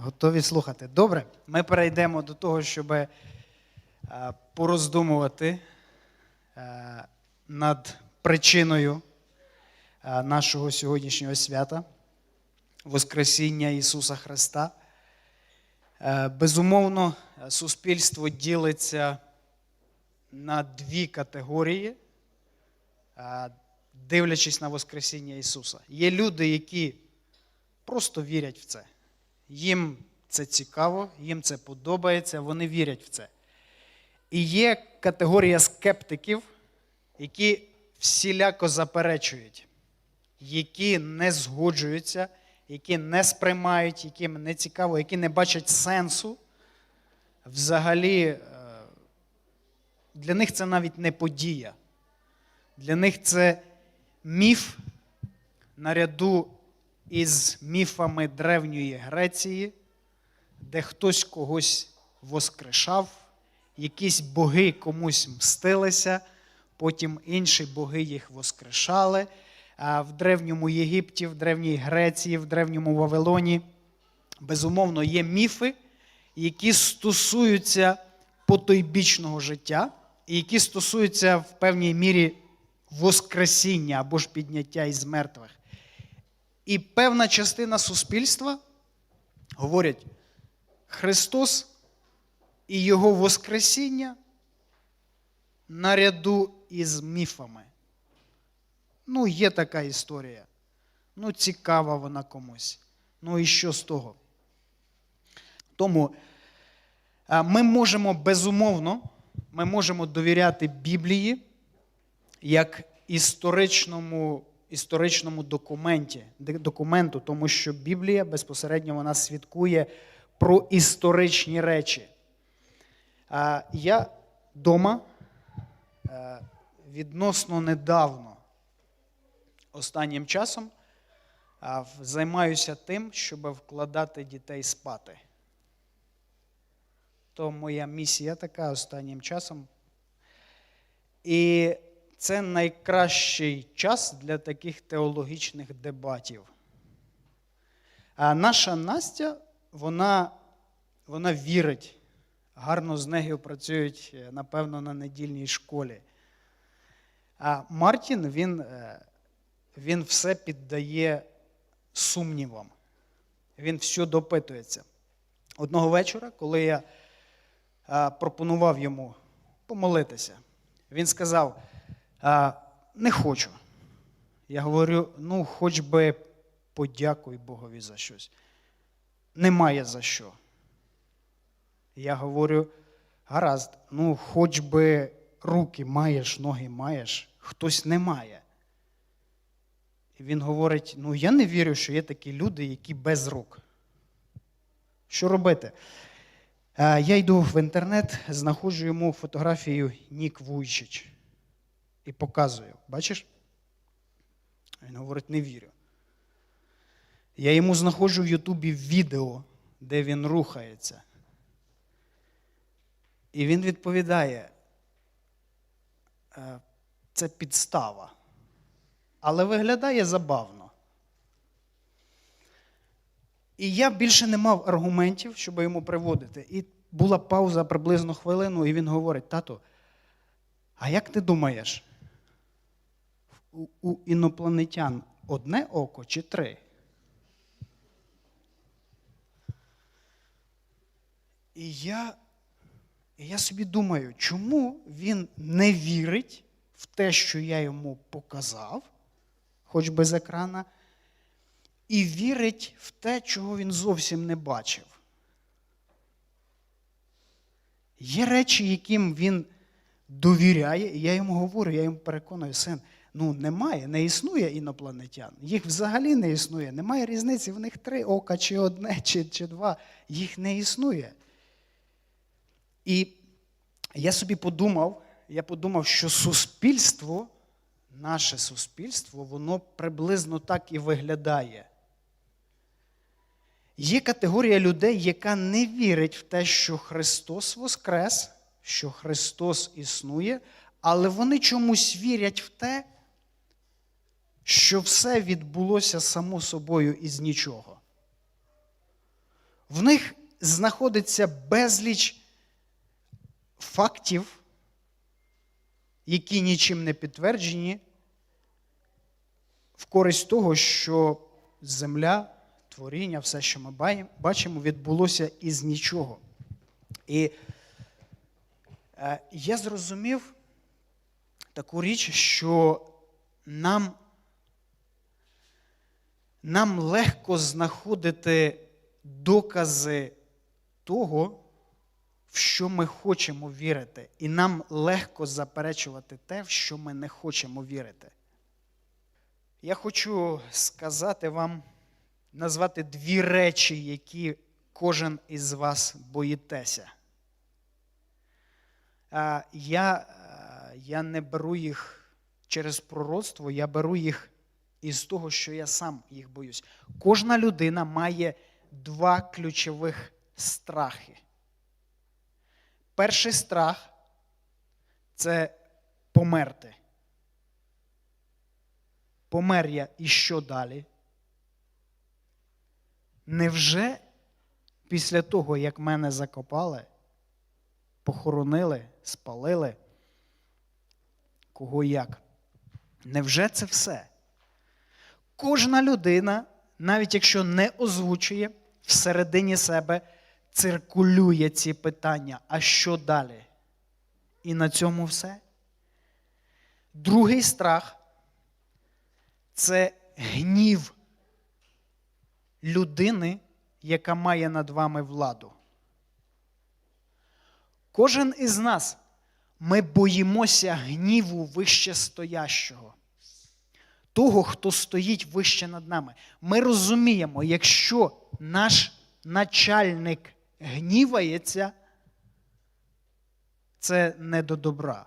Готові слухати. Добре, ми перейдемо до того, щоб е, пороздумувати е, над причиною е, нашого сьогоднішнього свята Воскресіння Ісуса Христа. Безумовно, суспільство ділиться на дві категорії, дивлячись на Воскресіння Ісуса. Є люди, які просто вірять в це. Їм це цікаво, їм це подобається, вони вірять в це. І є категорія скептиків, які всіляко заперечують, які не згоджуються, які не сприймають, яким не цікаво, які не бачать сенсу. Взагалі, е, для них це навіть не подія. Для них це міф наряду із міфами Древньої Греції, де хтось когось воскрешав, якісь боги комусь мстилися, потім інші боги їх воскрешали. А в Древньому Єгипті, в Древній Греції, в Древньому Вавилоні, безумовно, є міфи, які стосуються потойбічного життя, і які стосуються в певній мірі воскресіння або ж підняття із мертвих. І певна частина суспільства говорять, Христос і Його Воскресіння наряду із міфами. Ну, є така історія. Ну, цікава вона комусь. Ну і що з того? Тому ми можемо безумовно, ми можемо довіряти Біблії як історичному історичному документі, документу, тому що Біблія безпосередньо вона свідкує про історичні речі. Я вдома відносно недавно, останнім часом, займаюся тим, щоб вкладати дітей спати. То моя місія така останнім часом. І це найкращий час для таких теологічних дебатів. А наша Настя, вона, вона вірить, гарно з нею працюють, напевно, на недільній школі. А Мартін, він, він все піддає сумнівам. Він все допитується. Одного вечора, коли я пропонував йому помолитися, він сказав, а, не хочу. Я говорю: ну, хоч би подякуй Богові за щось. Немає за що. Я говорю, гаразд, ну, хоч би руки маєш, ноги маєш, хтось не має. І він говорить: ну, я не вірю, що є такі люди, які без рук. Що робити? Я йду в інтернет, знаходжу йому фотографію Нік Вуйчич і показую. Бачиш? Він говорить, не вірю. Я йому знаходжу в Ютубі відео, де він рухається. І він відповідає, «Е, це підстава. Але виглядає забавно. І я більше не мав аргументів, щоб йому приводити. І була пауза приблизно хвилину, і він говорить: тато, а як ти думаєш, у, інопланетян одне око чи три? І я, і я собі думаю, чому він не вірить в те, що я йому показав, хоч без екрана, і вірить в те, чого він зовсім не бачив. Є речі, яким він довіряє, і я йому говорю, я йому переконую, син, ну немає, не існує інопланетян. Їх взагалі не існує. Немає різниці, в них три ока, чи одне, чи, чи два. Їх не існує. І я собі подумав, я подумав, що суспільство, наше суспільство, воно приблизно так і виглядає. Є категорія людей, яка не вірить в те, що Христос Воскрес, що Христос існує, але вони чомусь вірять в те, що все відбулося само собою із нічого. в них знаходиться безліч фактів, які нічим не підтверджені, в користь того, що земля, творіння, все, що ми бачимо, відбулося із нічого. І е, я зрозумів таку річ, що нам, нам легко знаходити докази того, в що ми хочемо вірити, і нам легко заперечувати те, в що ми не хочемо вірити. Я хочу сказати вам, назвати дві речі, які кожен із вас боїтеся. Я, е, я не беру їх через пророцтво, я беру їх із того, що я сам їх боюсь. Кожна людина має два ключових страхи. Перший страх це померти. Помер я і що далі? Невже після того, як мене закопали, похоронили, спалили, кого як? Невже це все? Кожна людина, навіть якщо не озвучує, всередині себе циркулює ці питання. А що далі? І на цьому все. Другий страх це гнів людини, яка має над вами владу. Кожен із нас ми боїмося гніву вище стоящого. Того, хто стоїть вище над нами. Ми розуміємо, якщо наш начальник гнівається, це не до добра.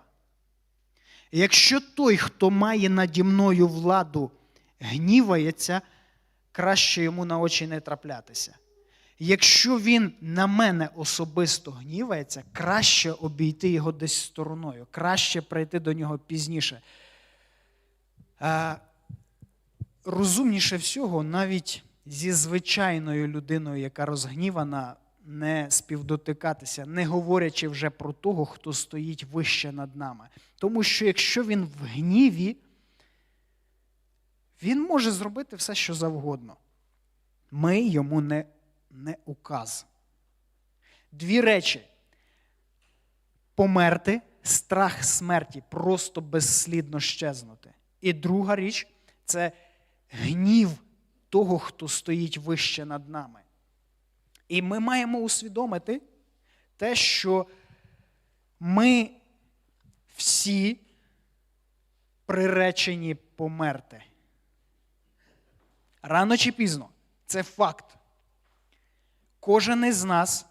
Якщо той, хто має наді мною владу, гнівається, краще йому на очі не траплятися. Якщо він на мене особисто гнівається, краще обійти його десь стороною, краще прийти до нього пізніше. Розумніше всього, навіть зі звичайною людиною, яка розгнівана, не співдотикатися, не говорячи вже про того, хто стоїть вище над нами. Тому що якщо він в гніві, він може зробити все, що завгодно. Ми йому не, не указ. Дві речі: померти, страх смерті, просто безслідно щезнути. І друга річ це гнів того, хто стоїть вище над нами. І ми маємо усвідомити те, що ми всі приречені померти. Рано чи пізно. Це факт. Кожен із нас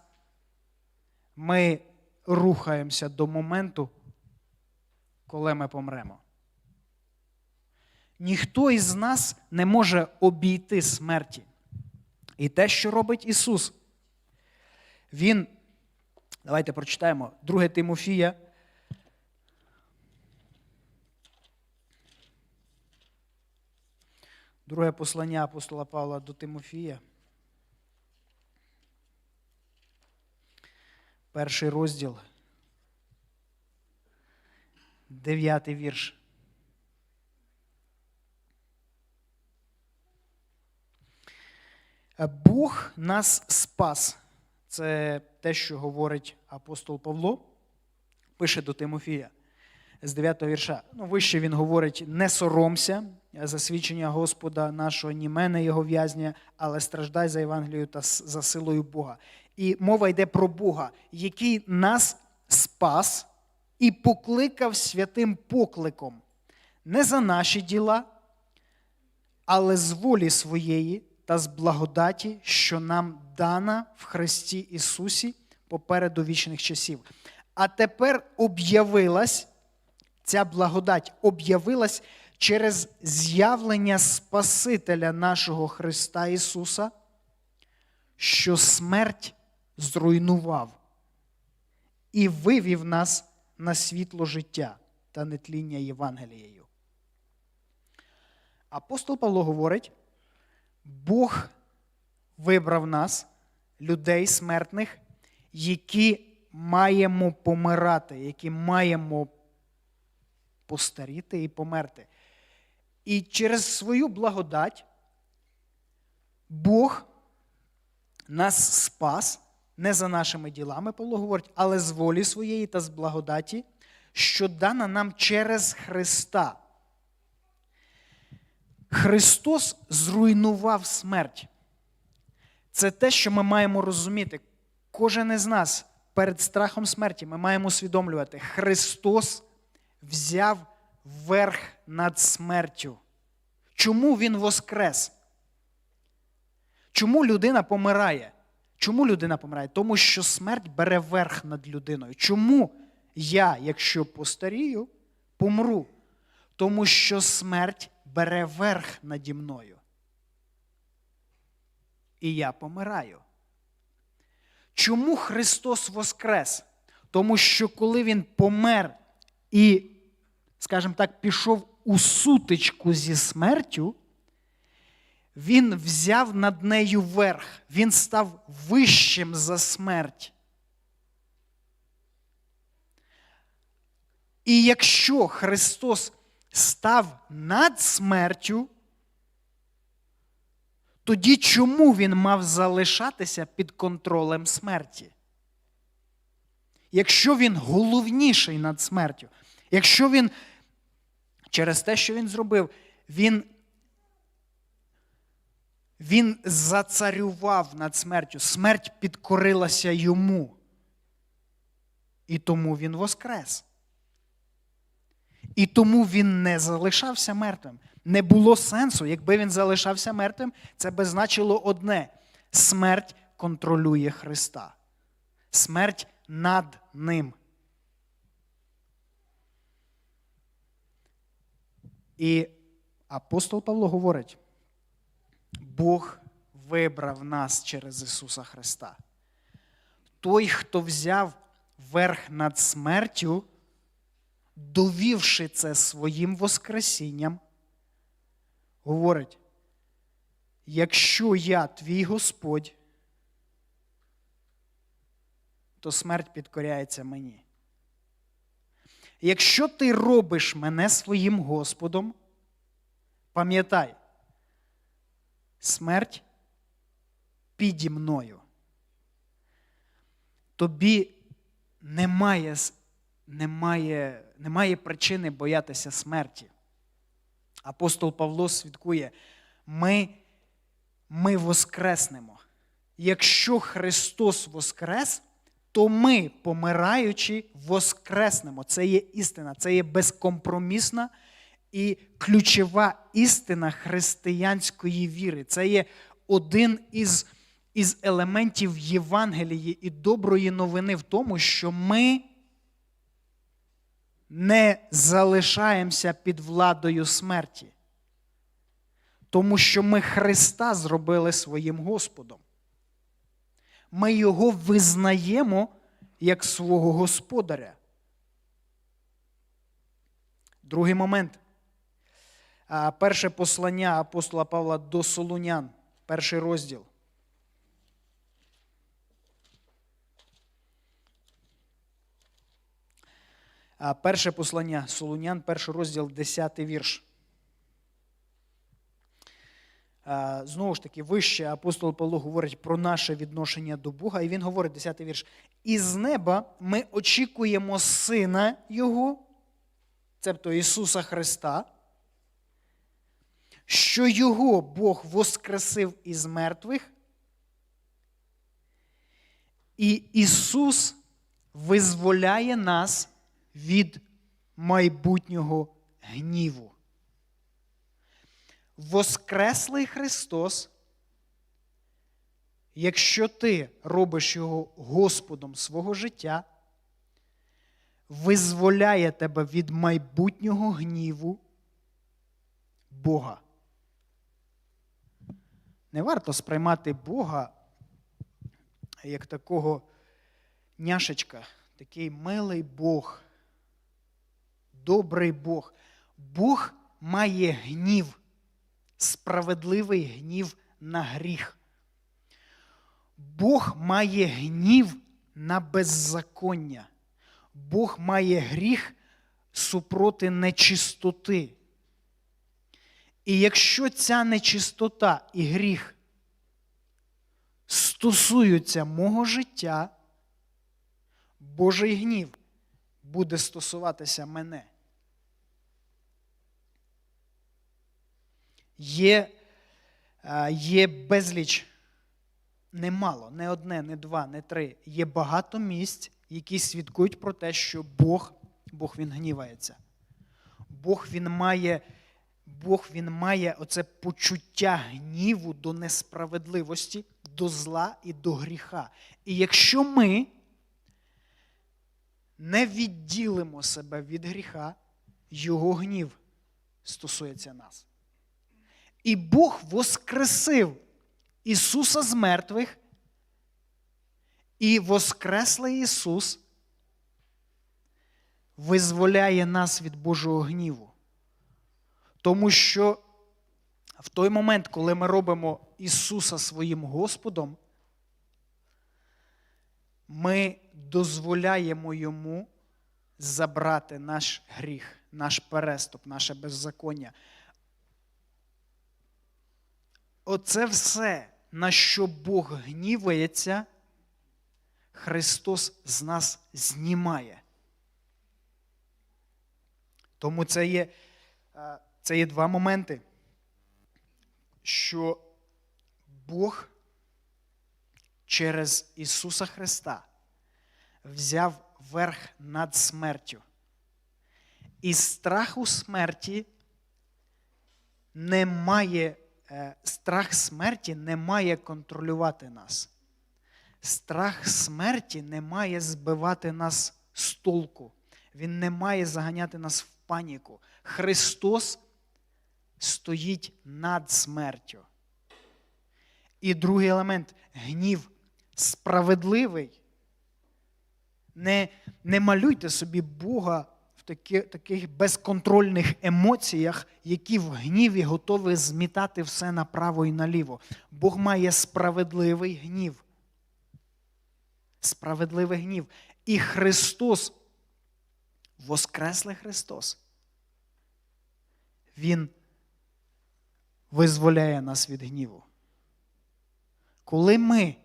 ми рухаємося до моменту, коли ми помремо. Ніхто із нас не може обійти смерті. І те, що робить Ісус, Він, давайте прочитаємо 2 Тимофія. Друге послання апостола Павла до Тимофія. Перший розділ. Дев'ятий вірш. Бог нас спас. Це те, що говорить апостол Павло, пише до Тимофія з 9 вірша. Ну, вище він говорить: не соромся засвідчення Господа нашого, ні мене, його в'язня, але страждай за Євангелію та за силою Бога. І мова йде про Бога, який нас спас і покликав святим покликом не за наші діла, але з волі своєї та з благодаті, що нам дана в Христі Ісусі попереду вічних часів. А тепер об'явилась ця благодать, об'явилась через з'явлення Спасителя нашого Христа Ісуса, що смерть зруйнував і вивів нас на світло життя та нетління Євангелією. Апостол Павло говорить, Бог вибрав нас, людей смертних, які маємо помирати, які маємо постаріти і померти. І через свою благодать Бог нас спас не за нашими ділами, Павло говорить, але з волі своєї та з благодаті, що дана нам через Христа. Христос зруйнував смерть. Це те, що ми маємо розуміти. Кожен із нас перед страхом смерті ми маємо усвідомлювати, Христос взяв верх над смертю. Чому Він воскрес? Чому людина помирає? Чому людина помирає? Тому що смерть бере верх над людиною. Чому я, якщо постарію, помру? Тому що смерть бере верх наді мною. І я помираю. Чому Христос воскрес? Тому що коли Він помер і, скажімо так, пішов у сутичку зі смертю, він взяв над нею верх, він став вищим за смерть. І якщо Христос став над смертю, тоді чому він мав залишатися під контролем смерті? Якщо він головніший над смертю, якщо він через те, що він зробив, він він зацарював над смертю, смерть підкорилася йому. І тому він воскрес. І тому він не залишався мертвим. Не було сенсу, якби він залишався мертвим, це би значило одне: смерть контролює Христа. Смерть над ним. І апостол Павло говорить: Бог вибрав нас через Ісуса Христа. Той, хто взяв верх над смертю, довівши це своїм Воскресінням, говорить: якщо я твій Господь, то смерть підкоряється мені. Якщо ти робиш мене своїм Господом, пам'ятай, смерть піді мною. Тобі немає, немає, немає причини боятися смерті. Апостол Павло свідкує, ми, ми воскреснемо. Якщо Христос воскрес, то ми, помираючи, воскреснемо. Це є істина, це є безкомпромісна і ключова істина християнської віри. Це є один із, із елементів Євангелії і доброї новини в тому, що ми не залишаємося під владою смерті. Тому що ми Христа зробили своїм Господом. Ми Його визнаємо як свого Господаря. Другий момент. Перше послання апостола Павла до Солунян, перший розділ. Перше послання Солунян, перший розділ, 10 вірш. Знову ж таки, вище апостол Павло говорить про наше відношення до Бога, і він говорить, 10 вірш. Із неба ми очікуємо Сина Його, цебто Ісуса Христа, що Його Бог воскресив із мертвих, і Ісус визволяє нас від майбутнього гніву. Воскреслий Христос, якщо ти робиш Його Господом свого життя, визволяє тебе від майбутнього гніву Бога. Не варто сприймати Бога як такого няшечка, такий милий Бог, добрий Бог. Бог має гнів, справедливий гнів на гріх. Бог має гнів на беззаконня. Бог має гріх супроти нечистоти. І якщо ця нечистота і гріх стосуються мого життя, Божий гнів буде стосуватися мене. Є, е, є безліч, немало, не одне, не два, не три. Є багато місць, які свідкують про те, що Бог, Бог він гнівається. Бог він має, Бог він має оце почуття гніву до несправедливості, до зла і до гріха. І якщо ми не відділимо себе від гріха, його гнів стосується нас. І Бог воскресив Ісуса з мертвих, і Воскреслий Ісус визволяє нас від Божого гніву. Тому що в той момент, коли ми робимо Ісуса своїм Господом, ми дозволяємо Йому забрати наш гріх, наш переступ, наше беззаконня. Оце все, на що Бог гнівається, Христос з нас знімає. Тому це є, е, це є два моменти, що Бог через Ісуса Христа взяв верх над смертю. І страху смерті немає, страх смерті не має контролювати нас. Страх смерті не має збивати нас з толку. Він не має заганяти нас в паніку. Христос стоїть над смертю. І другий елемент гнів справедливий. Не, не малюйте собі Бога в таки, таких безконтрольних емоціях, які в гніві готові змітати все направо і наліво. Бог має справедливий гнів. Справедливий гнів. І Христос, Воскреслий Христос, Він визволяє нас від гніву. Коли ми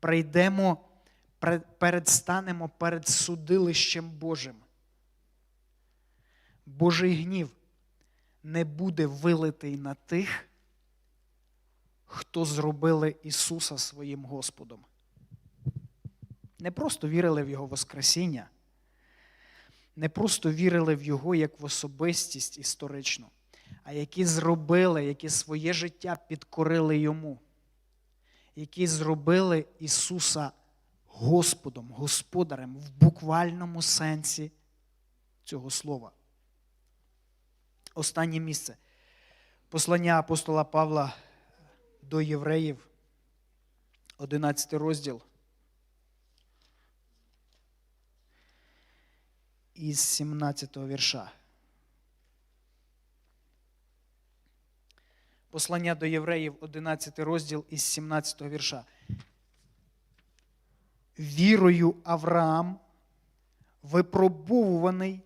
прийдемо, передстанемо перед судилищем Божим, Божий гнів не буде вилитий на тих, хто зробили Ісуса своїм Господом. Не просто вірили в Його Воскресіння, не просто вірили в Його як в особистість історичну, а які зробили, які своє життя підкорили Йому, які зробили Ісуса Господом, Господарем в буквальному сенсі цього слова. Останнє місце. Послання апостола Павла до євреїв, 11 розділ. Із 17 вірша. Послання до євреїв, 11 розділ із 17 вірша. Вірою Авраам, випробовуваний,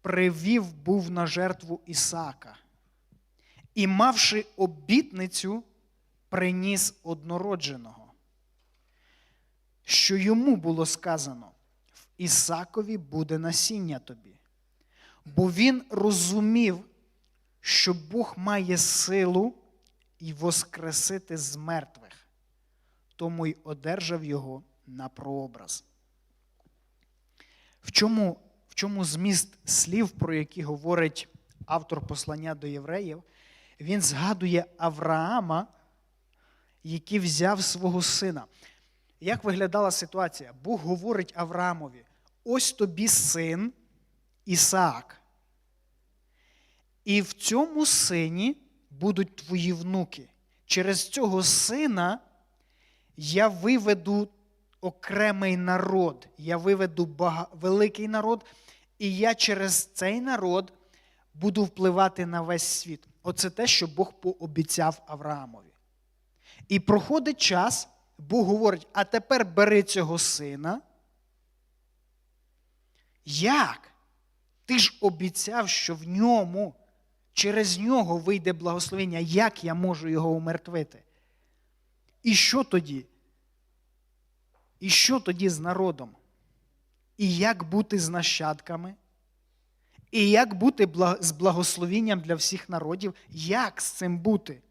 привів був на жертву Ісаака. І, мавши обітницю, приніс однородженого, що йому було сказано: в Ісакові буде насіння тобі. Бо він розумів, що Бог має силу і воскресити з мертвих, тому й одержав його на прообраз. В чому, в чому зміст слів, про які говорить автор послання до євреїв? Він згадує Авраама, який взяв свого сина. Як виглядала ситуація? Бог говорить Авраамові: ось тобі син Ісаак. І в цьому сині будуть твої внуки. Через цього сина я виведу окремий народ, я виведу бага... великий народ, і я через цей народ буду впливати на весь світ. Оце те, що Бог пообіцяв Авраамові. І проходить час, Бог говорить: а тепер бери цього сина. Як? Ти ж обіцяв, що в ньому, через нього вийде благословення. Як я можу його умертвити? І що тоді? І що тоді з народом? І як бути з нащадками? І як бути з благословінням для всіх народів? Як з цим бути,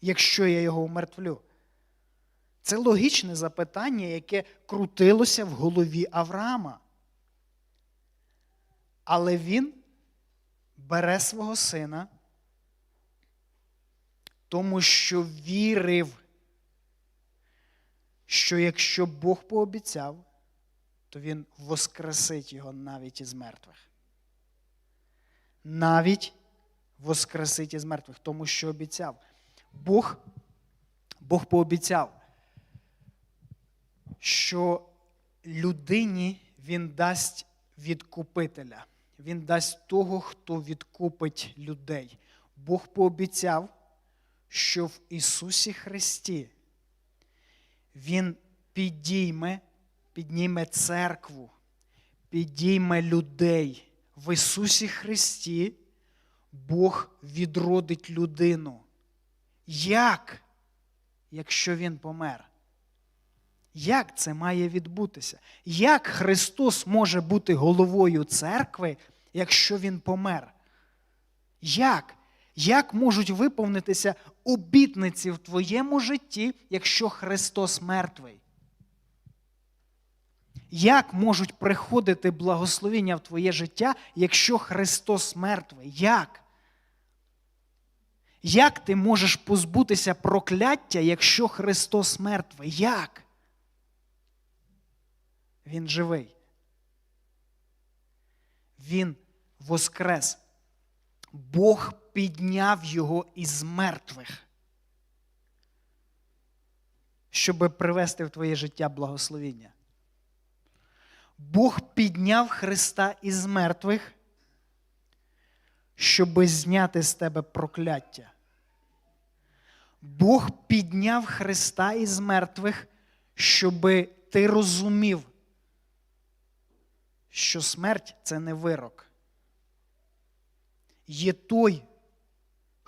якщо я його умертвлю? Це логічне запитання, яке крутилося в голові Авраама. Але він бере свого сина, тому що вірив, що якщо Бог пообіцяв, то він воскресить його навіть із мертвих. Навіть воскресить із мертвих, тому що обіцяв. Бог, Бог пообіцяв, що людині він дасть відкупителя. Він дасть того, хто відкупить людей. Бог пообіцяв, що в Ісусі Христі Він підійме, підніме церкву, підійме людей. В Ісусі Христі Бог відродить людину. Як, якщо Він помер? Як це має відбутися? Як Христос може бути головою церкви, якщо Він помер? Як? Як можуть виповнитися обітниці в твоєму житті, якщо Христос мертвий? Як можуть приходити благословення в твоє життя, якщо Христос мертвий? Як? Як ти можеш позбутися прокляття, якщо Христос мертвий? Як? Він живий. Він воскрес. Бог підняв його із мертвих, щоб привести в твоє життя благословіння. Бог підняв Христа із мертвих, щоб зняти з тебе прокляття. Бог підняв Христа із мертвих, щоб ти розумів, що смерть це не вирок. Є той,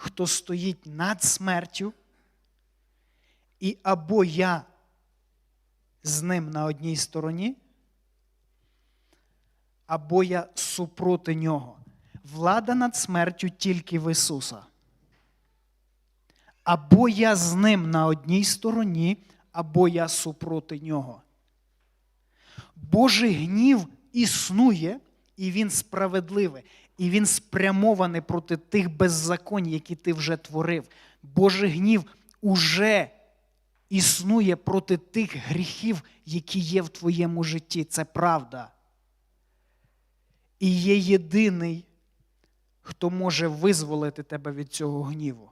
хто стоїть над смертю, і або я з ним на одній стороні, або я супроти нього. Влада над смертю тільки в Ісуса. Або я з ним на одній стороні, або я супроти нього. Божий гнів існує, і він справедливий, і він спрямований проти тих беззаконь, які ти вже творив. Божий гнів уже існує проти тих гріхів, які є в твоєму житті. Це правда. І є єдиний, хто може визволити тебе від цього гніву.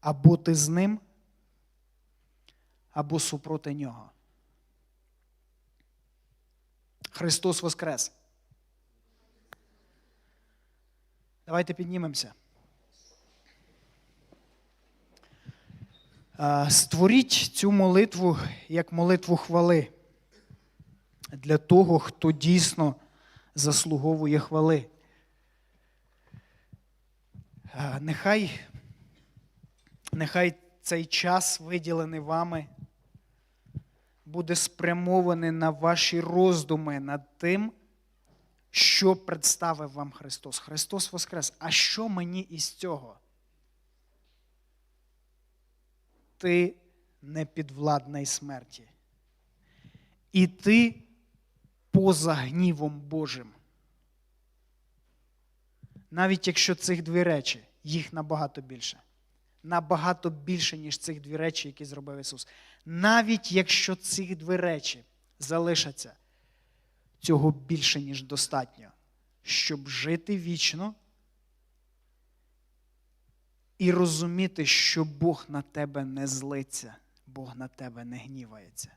Або ти з ним, або супроти нього. Христос Воскрес. Давайте піднімемося. Створіть цю молитву як молитву хвали для того, хто дійсно заслуговує хвали. Нехай, нехай цей час, виділений вами, буде спрямований на ваші роздуми над тим, що представив вам Христос. Христос Воскрес. А що мені із цього? Ти не підвладний смерті. І ти поза гнівом Божим. Навіть якщо цих дві речі, їх набагато більше. Набагато більше, ніж цих дві речі, які зробив Ісус. Навіть якщо цих дві речі залишаться, цього більше, ніж достатньо, щоб жити вічно і розуміти, що Бог на тебе не злиться, Бог на тебе не гнівається.